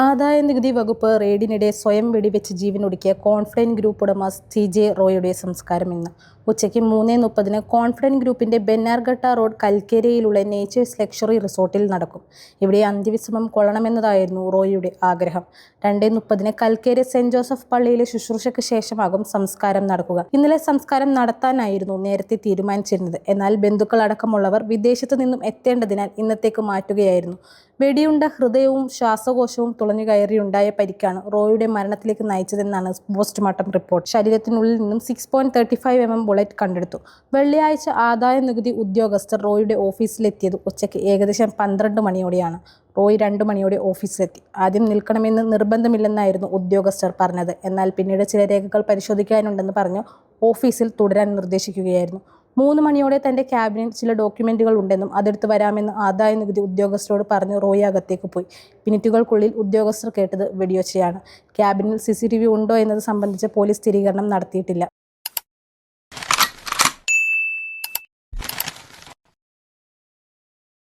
ആദായ നികുതി വകുപ്പ് റെയ്ഡിനിടെ സ്വയം വെടിവെച്ച് ജീവനൊടുക്കിയ കോൺഫിഡൻ ഗ്രൂപ്പ് ഉടമ സി ജെ റോയുടെ സംസ്കാരം ഇന്ന്. ഉച്ചയ്ക്ക് മൂന്ന് മുപ്പതിന് കോൺഫിഡൻ ഗ്രൂപ്പിന്റെ ബെന്നാർഘട്ട റോഡ് കൽക്കേരിയിലുള്ള നേച്ചേഴ്സ് ലക്ഷറി റിസോർട്ടിൽ നടക്കും. ഇവിടെ അന്ത്യവിശ്രമം കൊള്ളണമെന്നതായിരുന്നു റോയിയുടെ ആഗ്രഹം. രണ്ട് മുപ്പതിന് കൽക്കേരി സെന്റ് ജോസഫ് പള്ളിയിലെ ശുശ്രൂഷയ്ക്ക് ശേഷമാകും സംസ്കാരം നടക്കുക. ഇന്നലെ സംസ്കാരം നടത്താനായിരുന്നു നേരത്തെ തീരുമാനിച്ചിരുന്നത്. എന്നാൽ ബന്ധുക്കളടക്കമുള്ളവർ വിദേശത്തു നിന്നും എത്തേണ്ടതിനാൽ ഇന്നത്തേക്ക് മാറ്റുകയായിരുന്നു. വെടിയുണ്ട ഹൃദയവും ശ്വാസകോശവും തുളഞ്ഞു കയറിയുണ്ടായ പരിക്കാണ് റോയുടെ മരണത്തിലേക്ക് നയിച്ചതെന്നാണ് പോസ്റ്റ്മോർട്ടം റിപ്പോർട്ട്. ശരീരത്തിനുള്ളിൽ നിന്നും six point thirty five M M bullet കണ്ടെടുത്തു. വെള്ളിയാഴ്ച ആദായ നികുതി ഉദ്യോഗസ്ഥർ റോയുടെ ഓഫീസിലെത്തിയത് ഉച്ചയ്ക്ക് ഏകദേശം പന്ത്രണ്ട് മണിയോടെയാണ്. റോയ് രണ്ടു മണിയോടെ ഓഫീസിലെത്തി. ആദ്യം നിൽക്കണമെന്ന് നിർബന്ധമില്ലെന്നായിരുന്നു ഉദ്യോഗസ്ഥർ പറഞ്ഞത്. എന്നാൽ പിന്നീട് ചില രേഖകൾ പരിശോധിക്കാനുണ്ടെന്ന് പറഞ്ഞു ഓഫീസിൽ തുടരാൻ നിർദ്ദേശിക്കുകയായിരുന്നു. മൂന്ന് മണിയോടെ തന്റെ ക്യാബിനിൽ ചില ഡോക്യുമെന്റുകൾ ഉണ്ടെന്നും അതെടുത്ത് വരാമെന്ന് ആദായ നികുതി ഉദ്യോഗസ്ഥരോട് പറഞ്ഞ് റോയി അകത്തേക്ക് പോയി. മിനിറ്റുകൾക്കുള്ളിൽ ഉദ്യോഗസ്ഥർ കേട്ടത് വെടിയൊച്ചയാണ് ക്യാബിനിൽ സി സി ടി വി ഉണ്ടോ എന്നത് സംബന്ധിച്ച് പോലീസ് സ്ഥിരീകരണം നടത്തിയിട്ടില്ല.